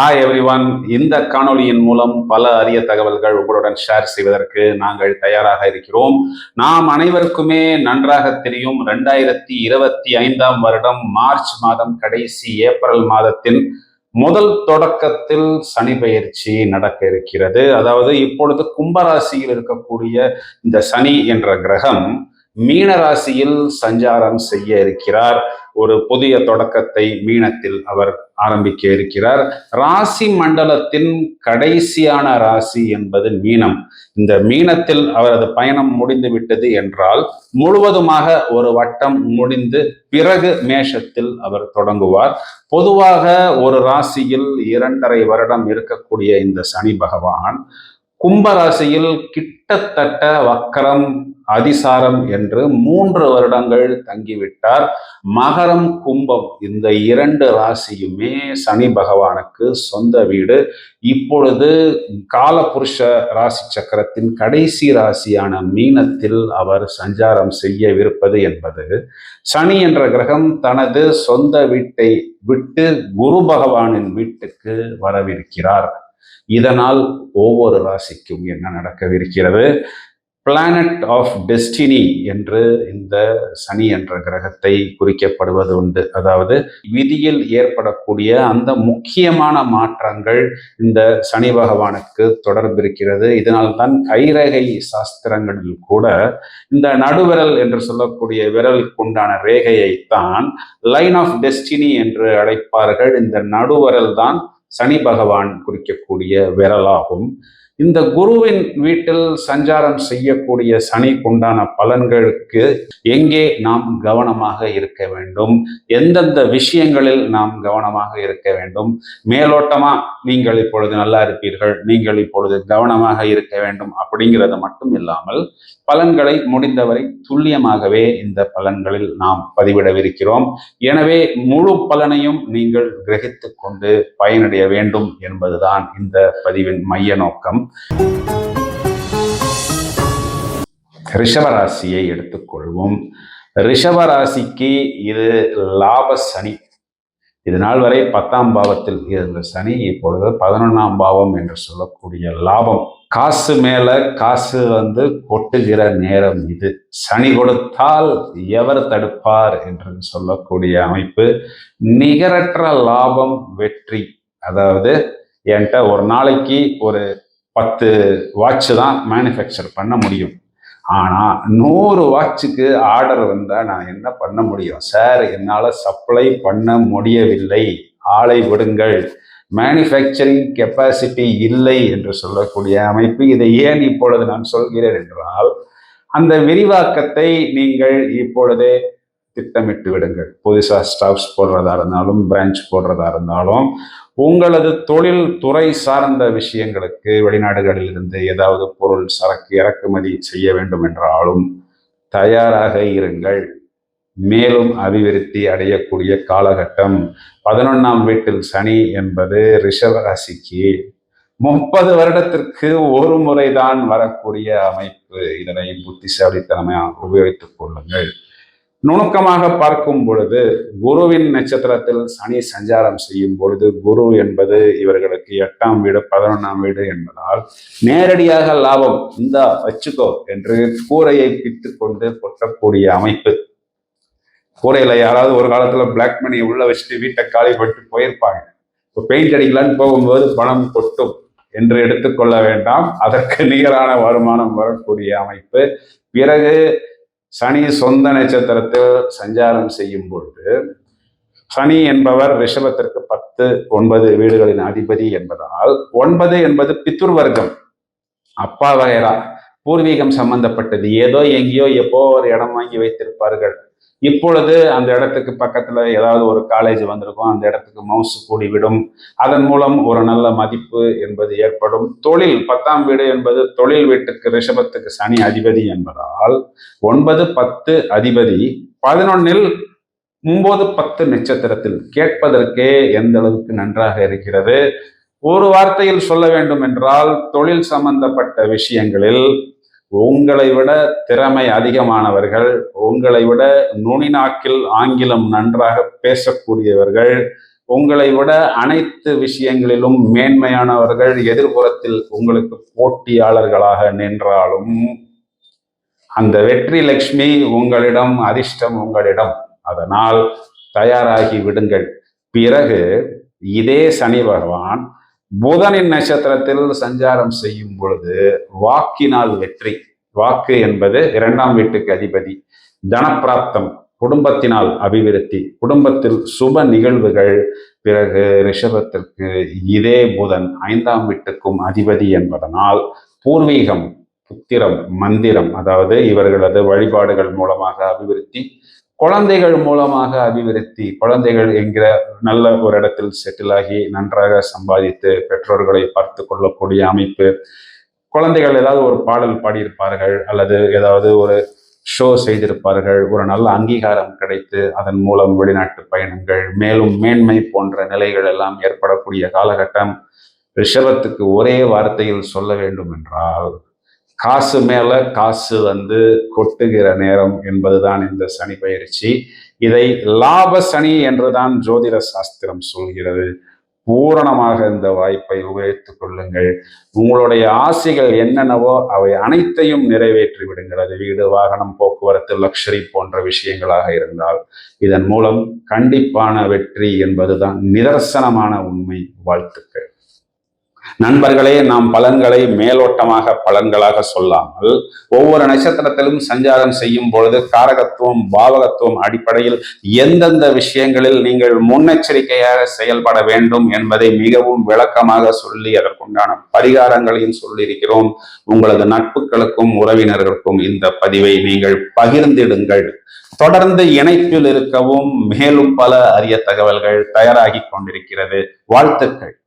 Hi everyone இந்த காணொலியின் மூலம் பல அரிய தகவல்கள் உங்களுடன் ஷேர் செய்வதற்கு நாங்கள் தயாராக இருக்கிறோம். நாம் அனைவருக்குமே நன்றாக தெரியும் ரெண்டாயிரத்தி இருபத்தி ஐந்தாம் வருடம் மார்ச் மாதம் கடைசி ஏப்ரல் மாதத்தின் முதல் தொடக்கத்தில் சனி பயிற்சி நடக்க இருக்கிறது. அதாவது இப்பொழுது கும்பராசியில் இருக்கக்கூடிய இந்த சனி என்ற கிரகம் மீன ராசியில் சஞ்சாரம் செய்ய இருக்கிறார். ஒரு புதிய தொடக்கத்தை மீனத்தில் அவர் ஆரம்பிக்க இருக்கிறார். ராசி மண்டலத்தின் கடைசியான ராசி என்பது மீனம். இந்த மீனத்தில் அவரது பயணம் முடிந்து விட்டது என்றால் முழுவதுமாக ஒரு வட்டம் முடிந்து பிறகு மேஷத்தில் அவர் தொடங்குவார். பொதுவாக ஒரு ராசியில் இரண்டரை வருடம் இருக்கக்கூடிய இந்த சனி பகவான் கும்பராசியில் கிட்டத்தட்ட வக்கரம் அதிசாரம் என்று மூன்று வருடங்கள் தங்கிவிட்டார். மகரம் கும்பம் இந்த இரண்டு ராசியுமே சனி பகவானுக்கு சொந்த வீடு. இப்பொழுது காலபுருஷ ராசி சக்கரத்தின் கடைசி ராசியான மீனத்தில் அவர் சஞ்சாரம் செய்யவிருப்பது என்பது. சனி என்ற கிரகம் தனது சொந்த வீட்டை விட்டு குரு பகவானின் வீட்டுக்கு வரவிருக்கிறார். இதனால் ஒவ்வொரு ராசிக்கும் என்ன நடக்கவிருக்கிறது? பிளானட் ஆஃப் டெஸ்டினி என்று இந்த சனி என்ற கிரகத்தை குறிக்கப்படுவது உண்டு. அதாவது விதியில் ஏற்படக்கூடிய அந்த முக்கியமான மாற்றங்கள் இந்த சனி பகவானுக்கு தொடர்பு இருக்கிறது. இதனால்தான் கைரேகை சாஸ்திரங்களில் கூட இந்த நடுவிரல் என்று சொல்லக்கூடிய விரலுக்குண்டான ரேகையைத்தான் லைன் ஆஃப் டெஸ்டினி என்று அழைப்பார்கள். இந்த நடுவரல் தான் சனி பகவான் குறிக்கக்கூடிய விரலாகும். இந்த குருவின் வீட்டில் சஞ்சாரம் செய்யக்கூடிய சனிக்குண்டான பலன்களுக்கு எங்கே நாம் கவனமாக இருக்க வேண்டும்? எந்தெந்த விஷயங்களில் நாம் கவனமாக இருக்க வேண்டும்? மேலோட்டமா நீங்கள் இப்பொழுது நல்லா இருப்பீர்கள் நீங்கள் இப்பொழுது கவனமாக இருக்க வேண்டும் அப்படிங்கிறது மட்டும் இல்லாமல் பலன்களை முடிந்தவரை துல்லியமாகவே இந்த பலன்களில் நாம் பதிவிடவிருக்கிறோம். எனவே முழு பலனையும் நீங்கள் கிரகித்து கொண்டு பயனடைய வேண்டும் என்பதுதான் இந்த பதிவின் மைய நோக்கம். ரிஷபராசியை எடுத்துக்கொள்வோம். ரிஷபராசிக்கு இது லாப சனி. இது நாள் வரை பத்தாம் பாவத்தில் இருந்த சனி இப்பொழுது பதினொன்றாம் பாவம் என்று சொல்லக்கூடிய லாபம். காசு மேல காசு வந்து கொட்டுகிற நேரம் இது. சனி கொடுத்தால் எவர் தடுப்பார் என்று சொல்லக்கூடிய அமைப்பு. நிகரற்ற லாபம் வெற்றி. அதாவது என்கிட்ட ஒரு நாளைக்கு ஒரு பத்து வாட்ச் தான் மேனுஃபேக்சர் பண்ண முடியும். ஆனால் நூறு வாட்சுக்கு ஆர்டர் வந்தால் நான் என்ன பண்ண முடியும்? சார் என்னால் சப்ளை பண்ண முடியவில்லை. ஆளை விடுங்கள். மேனுஃபேக்சரிங் கெப்பாசிட்டி இல்லை என்று சொல்லக்கூடிய அமைப்பு இதை ஏன் இப்பொழுது நான் சொல்கிறேன் என்றால் அந்த விரிவாக்கத்தை நீங்கள் இப்பொழுதே திட்டமிட்டு விடுங்கள். புதுசாக ஸ்டாஃப்ஸ் போடுறதா இருந்தாலும் பிரான்ச் போடுறதா இருந்தாலும் உங்களது தொழில் துறை சார்ந்த விஷயங்களுக்கு வெளிநாடுகளில் இருந்து ஏதாவது பொருள் சரக்கு இறக்குமதி செய்ய வேண்டும் என்றாலும் தயாராக இருங்கள். மேலும் அபிவிருத்தி அடையக்கூடிய காலகட்டம் பதினொன்றாம் வீட்டில் சனி என்பது ரிஷபராசிக்கு முப்பது வருடத்திற்கு ஒரு முறைதான் வரக்கூடிய அமைப்பு. இதனை புத்திசாலித்தனமாக உபயோகித்துக் கொள்ளுங்கள். நுணுக்கமாக பார்க்கும் பொழுது குருவின் நட்சத்திரத்தில் சனி சஞ்சாரம் செய்யும் பொழுது குரு என்பது இவர்களுக்கு எட்டாம் வீடு பதினொன்றாம் வீடு என்பதால் நேரடியாக லாபம். இந்த வச்சுக்கோ என்று கூரையை பித்து கொண்டு கொட்டக்கூடிய அமைப்பு. கூரையில யாராவது ஒரு காலத்துல பிளாக் மணி உள்ள வச்சுட்டு வீட்டை காலி பட்டு போயிருப்பாங்க. இப்போ பெயிண்ட் அடிக்கலான்னு போகும்போது பணம் கொட்டும் என்று எடுத்துக்கொள்ள வேண்டாம். அதற்கு நிகரான வருமானம் வரக்கூடிய அமைப்பு. பிறகு சனி சொந்த நட்சத்திரத்தில் சஞ்சாரம் செய்யும் பொழுது சனி என்பவர் ரிஷபத்திற்கு பத்து ஒன்பது வீடுகளின் அதிபதி என்பதால் ஒன்பது என்பது பித்துர் வர்க்கம் அப்பா வகைரா பூர்வீகம் சம்பந்தப்பட்டது. ஏதோ எங்கேயோ எப்போ ஒரு இடம் வாங்கி வைத்திருப்பார்கள். இப்பொழுது அந்த இடத்துக்கு பக்கத்துல ஏதாவது ஒரு காலேஜ் வந்திருக்கும் அந்த இடத்துக்கு மவுசு கூடிவிடும். அதன் மூலம் ஒரு நல்ல மதிப்பு என்பது ஏற்படும். தொழில் பத்தாம் வீடு என்பது தொழில் வீட்டுக்கு ரிஷபத்துக்கு சனி அதிபதி என்பதால் ஒன்பது பத்து அதிபதி பதினொன்னில் ஒன்பது பத்து நட்சத்திரத்தில் கேட்பதற்கே எந்த அளவுக்கு நன்றாக இருக்கிறது? ஒரு வார்த்தையில் சொல்ல வேண்டும் என்றால் தொழில் சம்பந்தப்பட்ட விஷயங்களில் உங்களை விட திறமை அதிகமானவர்கள் உங்களை விட நுனிநாக்கில் ஆங்கிலம் நன்றாக பேசக்கூடியவர்கள் உங்களை விட அனைத்து விஷயங்களிலும் மேன்மையானவர்கள் எதிர்புறத்தில் உங்களுக்கு போட்டியாளர்களாக நின்றாலும் அந்த வெற்றி லட்சுமி உங்களிடம் அதிர்ஷ்டம் உங்களிடம். அதனால் தயாராகி விடுங்கள். பிறகு இதே சனி பகவான் புதனின் நட்சத்திரத்தில் சஞ்சாரம் செய்யும் பொழுது வாக்கினால் வெற்றி. வாக்கு என்பது இரண்டாம் வீட்டுக்கு அதிபதி. தனப்பிராப்தம் குடும்பத்தினால் அபிவிருத்தி குடும்பத்தில் சுப நிகழ்வுகள் பிறகு ரிஷபத்திற்கு இதே புதன் ஐந்தாம் வீட்டுக்கும் அதிபதி என்பதனால் பூர்வீகம் புத்திரம் மந்திரம் அதாவது இவர்களது வழிபாடுகள் மூலமாக அபிவிருத்தி குழந்தைகள் மூலமாக அபிவிருத்தி குழந்தைகள் என்கிற நல்ல ஒரு இடத்தில் செட்டில் ஆகி நன்றாக சம்பாதித்து பெற்றோர்களை பார்த்து கொள்ளக்கூடிய அமைப்பு. குழந்தைகள் ஏதாவது ஒரு பாடல் பாடியிருப்பார்கள் அல்லது ஏதாவது ஒரு ஷோ செய்திருப்பார்கள் ஒரு நல்ல அங்கீகாரம் கிடைத்து அதன் மூலம் வெளிநாட்டு பயணங்கள் மேலும் மேன்மை போன்ற நிலைகள் எல்லாம் ஏற்படக்கூடிய காலகட்டம் ரிஷபத்துக்கு ஒரே வார்த்தையில் சொல்ல வேண்டும் என்றால் காசு மேல காசு வந்து கொட்டுகிற நேரம் என்பதுதான் இந்த சனி பயிற்சி. இதை லாப சனி என்றுதான் ஜோதிட சாஸ்திரம் சொல்கிறது. பூரணமாக இந்த வாய்ப்பை உபயோகித்துக் கொள்ளுங்கள். உங்களுடைய ஆசைகள் என்னென்னவோ அவை அனைத்தையும் நிறைவேற்றி விடுங்கள் அது வீடு வாகனம் போக்குவரத்து லக்ஷரி போன்ற விஷயங்களாக இருந்தால் இதன் மூலம் கண்டிப்பான வெற்றி என்பதுதான் நிதர்சனமான உண்மை வாழ்த்துக்கள். நண்பர்களே நாம் பலன்களை மேலோட்டமாக பலன்களாக சொல்லாமல் ஒவ்வொரு நட்சத்திரத்திலும் சஞ்சாரம் செய்யும் பொழுது காரகத்துவம் பாவகத்துவம் அடிப்படையில் எந்தெந்த விஷயங்களில் நீங்கள் முன்னெச்சரிக்கையாக செயல்பட வேண்டும் என்பதை மிகவும் விளக்கமாக சொல்லி அதற்குண்டான பரிகாரங்களையும் சொல்லியிருக்கிறோம். உங்களது நட்புகளுக்கும் உறவினர்களுக்கும் இந்த பதிவை நீங்கள் பகிர்ந்திடுங்கள். தொடர்ந்து இணைப்பில் இருக்கவும் மேலும் பல அரிய தகவல்கள் தயாராகி கொண்டிருக்கிறது. வாழ்த்துக்கள்.